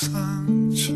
算旧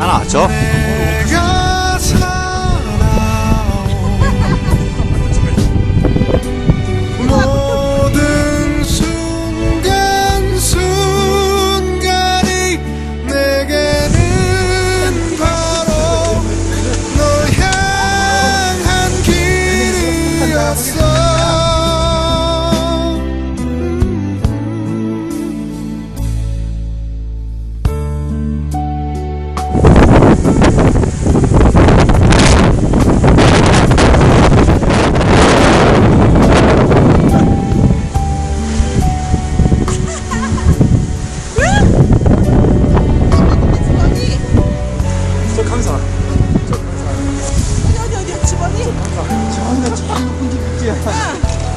安娜走。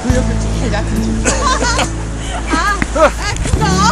구역을 제일 낮은 집. 아, 아, 그거.